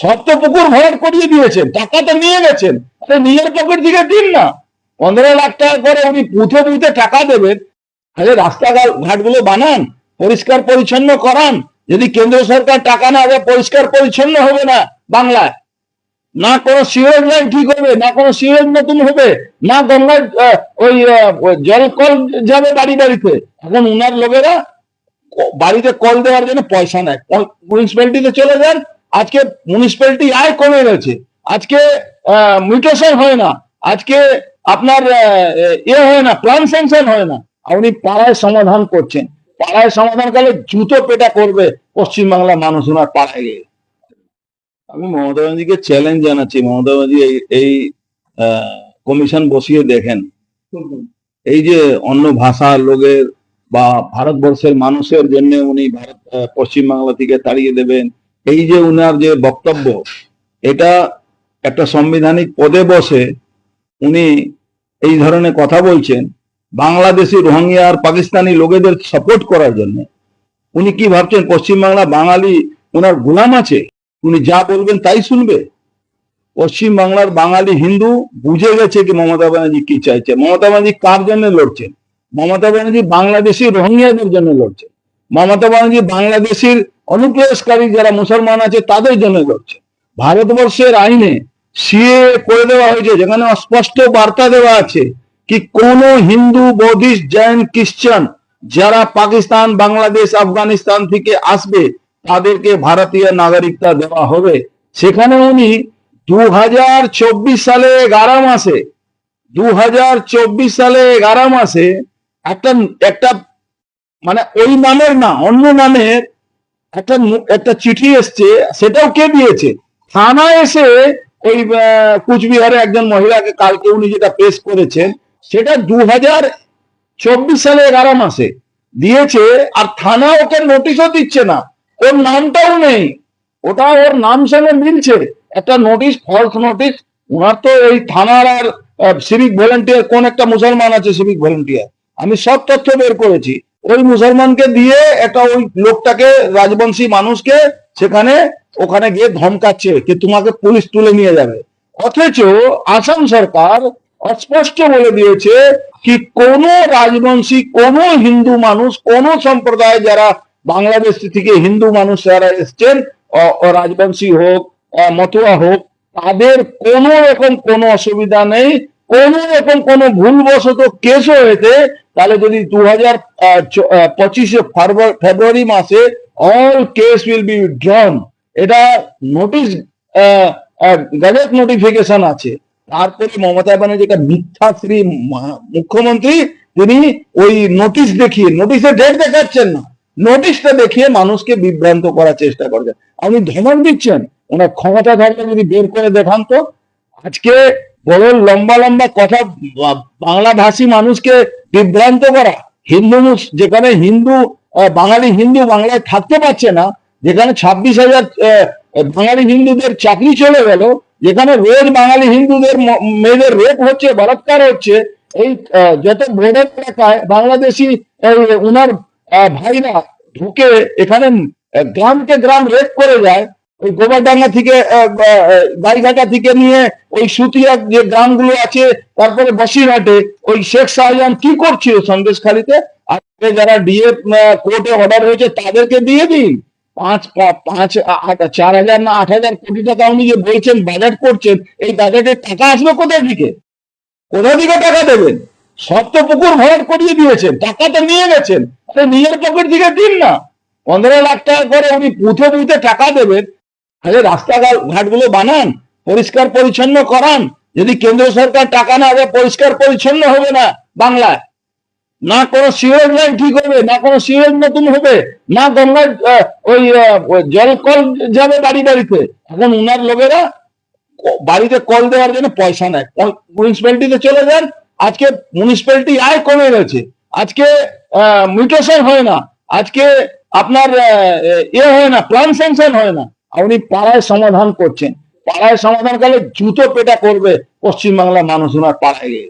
সব তো পুকুর ভরাট করিয়ে দিয়েছেন টাকা তো নিয়ে গেছেন। নিজের পকেট থেকে দিন না। পনেরো লাখ টাকা করে উনি পুঁথে পুঁথে টাকা দেবেন। আরে রাস্তাঘাট ঘাটগুলো বানান, পরিষ্কার পরিচ্ছন্ন করান। যদি কেন্দ্র সরকার টাকা না দেয়, পরিষ্কার পরিচ্ছন্ন হবে না বাংলায়। না কোনো সিওরেজ লাইন ঠিক হবে, না কোনো সিওরেজ নতুন হবে, না গঙ্গার ওই জল কল যাবে বাড়ি বাড়িতে। এখন উনার লোকেরা বাড়িতে কল দেওয়ার জন্য পয়সা নেয়। মিউনিসিপ্যালিটিতে চলে যান আজকে মিউনিসিপ্যালিটি আয় কমে গেছে। আজকে মিউটেশন হয় না। আজকে আপনার ইয়ে হয় না প্ল্যান স্যাংশন হয় না। আপনি পাড়ায় সমাধান করছেন। পাড়ায় সমাধান করলে জুতো পেটা করবে পশ্চিমবাংলার মানুষ ওনার পাড়ায় গিয়ে। আমি মমতা ব্যানার্জিকে চ্যালেঞ্জ জানাচ্ছি। মমতা ব্যানার্জি এই কমিশন বসিয়ে দেখেন। এই যে অন্য ভাষার লোকের বা ভারতবর্ষের মানুষের জন্য উনি ভারত পশ্চিমবাংলা থেকে তাড়িয়ে দেবেন। এই যে উনার যে বক্তব্য, এটা একটা সাংবিধানিক পদে বসে উনি এই ধরনের কথা বলছেন, বাংলাদেশি রোহিঙ্গা আর পাকিস্তানি লোকেদের সাপোর্ট করার জন্য। উনি কি ভাবছেন, পশ্চিমবাংলা বাঙালি ওনার গোলাম আছে? উনি যা বলবেন তাই শুনবে? পশ্চিম বাংলার বাঙালি হিন্দু বুঝে গেছে কি মমতা ব্যানার্জি কি চাইছে। মমতা ব্যানার্জি কার জন্য লড়ছেন? মমতা ব্যানার্জি বাংলাদেশি রোহিঙ্গাদের জন্য লড়ছেন। মমতা ব্যানার্জি বাংলাদেশের অনুপ্রবেশকারী যারা মুসলমান আছে, তাদের জন্য লড়ছে ভারতবর্ষের আইনে সিএ করে দেওয়া হয়েছে, যেখানে স্পষ্ট বার্তা দেওয়া আছে কি কোন হিন্দু, বৌদ্ধিস্ট, জৈন, খ্রিস্টান যারা পাকিস্তান, বাংলাদেশ, আফগানিস্তান থেকে আসবে, তাদেরকে ভারতীয় নাগরিকতা দেওয়া হবে। সেখানে উনি দু হাজার চব্বিশ সালে এগারো মাসে দু হাজার চব্বিশ সালে এগারো মাসে একটা একটা মানে ওই নামের না, অন্য নামের একটা একটা চিঠি এসছে, সেটাও কে দিয়েছে? থানা এসে ওই কুচবিহারে একজন মহিলাকে কালকে উনি যেটা পেশ করেছেন, সেটা দু হাজার চব্বিশ সালে এগারো মাসে দিয়েছে, আর থানা ওকে নোটিশও দিচ্ছে না। ওর নামটাও নেই। ওটা ওর নাম সঙ্গে মিলছে। একটা নোটিশ ফলস নোটিশ ওনার তো এই থানার আর সিভিক ভলেন্টিয়ার কোন একটা মুসলমান আছে সিভিক ভলেন্টিয়ার আমি সব তথ্য বের করেছি। ওই মুসলমানকে দিয়ে একটা ওই লোকটাকে, রাজবংশী মানুষকে সেখানে, ওখানে গিয়ে ধমকাচ্ছে যে তোমাকে পুলিশ তুলে নিয়ে যাবে। অথচ আসাম সরকার অস্পষ্ট বলে দিয়েছে কি কোন রাজবংশী, কোন হিন্দু মানুষ, কোন সম্প্রদায় যারা বাংলাদেশ থেকে হিন্দু মানুষ যারা এসছেন রাজবংশী হোক মতুয়া হোক, তাদের কোন রকম কোনো অসুবিধা নেই। কোন রকম কোনো ভুলবশত কেস হয়েছে, তাহলে যদি দু হাজার পঁচিশে ফেব্রুয়ারি মাসে all case will be drawn এটা নোটিশ গ্যাজেট নোটিফিকেশন আছে। তারপরে মমতা ব্যানার্জি একটা মিথ্যাশ্রী মা- মুখ্যমন্ত্রী, তিনি ওই নোটিশ দেখিয়ে নোটিশে ডেট দেখাচ্ছেন না। নোটিশটা দেখিয়ে মানুষকে বিভ্রান্ত করার চেষ্টা করছেন। আপনি ধমক দিচ্ছেন ওনার ক্ষমতা থাকলে যদি বের করে দেখান তো, আজকে বড় লম্বা লম্বা কথা বা- বাংলাভাষী মানুষকে বিভ্রান্ত করা। হিন্দু যেখানে হিন্দু বাঙালি হিন্দু বাংলায় থাকতে পারছে না যেখানে ছাব্বিশ হাজার বাঙালি হিন্দুদের চাকরি চলে গেল যেখানে রোজ বাঙালি হিন্দুদের মেয়েদের রেপ হচ্ছে বলাৎকার হচ্ছে এই যত বর্ডার এলাকায় বাংলাদেশি আহ, ভাইরা ঢুকে এখানে গ্রামকে গ্রাম রেপ করে যায় ওই গোবরডাঙ্গা থেকে গাইঘাটা থেকে নিয়ে ওই সুতিয়া যে গ্রামগুলো আছে, তারপরে বসিরহাটে ওই শেখ শাহজাহান কি করছিল সন্দেশখালিতে? আজকে যারা ডিএ কোর্টে অর্ডার হয়েছে, তাদেরকে দিয়ে দিন। পাঁচ পাঁচ চার হাজার না, আট হাজার কোটি টাকা উনি যে বলছেন বাজেট করছেন, এই বাজেটের টাকা আসবে কোথা দিকে? কোথা থেকে টাকা দেবেন? সব তো পুকুর ভরাট করিয়ে দিয়েছেন টাকা তো নিয়ে গেছেন। নিজের পকেট থেকে দিন না। পনেরো লাখ টাকা করে উনি পুঁথে পুঁথে টাকা দেবেন আরে রাস্তাঘাট ঘাটগুলো বানান, পরিষ্কার পরিচ্ছন্ন করান। যদি কেন্দ্র সরকার টাকা না দেয়, পরিষ্কার পরিচ্ছন্ন হবে না বাংলায়। না কোনো সিওরেজ লাইন ঠিক হবে, না কোনো সিওরেজ নতুন হবে, না গঙ্গার ওই জল কল যাবে বাড়ি বাড়িতে। এখন উনার লোকেরা বাড়িতে কল দেওয়ার জন্য পয়সা নেয়। মিউনিসিপ্যালিটিতে চলে যান, আজকে মিউনিসিপ্যালিটি আয় কমে গেছে। আজকে মিউটেশন হয় না। আজকে আপনার ইয়ে হয় না প্ল্যান স্যাংশন হয় না। আপনি পাড়ায় সমাধান করছেন। পাড়ায় সমাধান করলে জুতো পেটা করবে পশ্চিমবাংলার মানুষ ওনার পাড়ায়। গিয়ে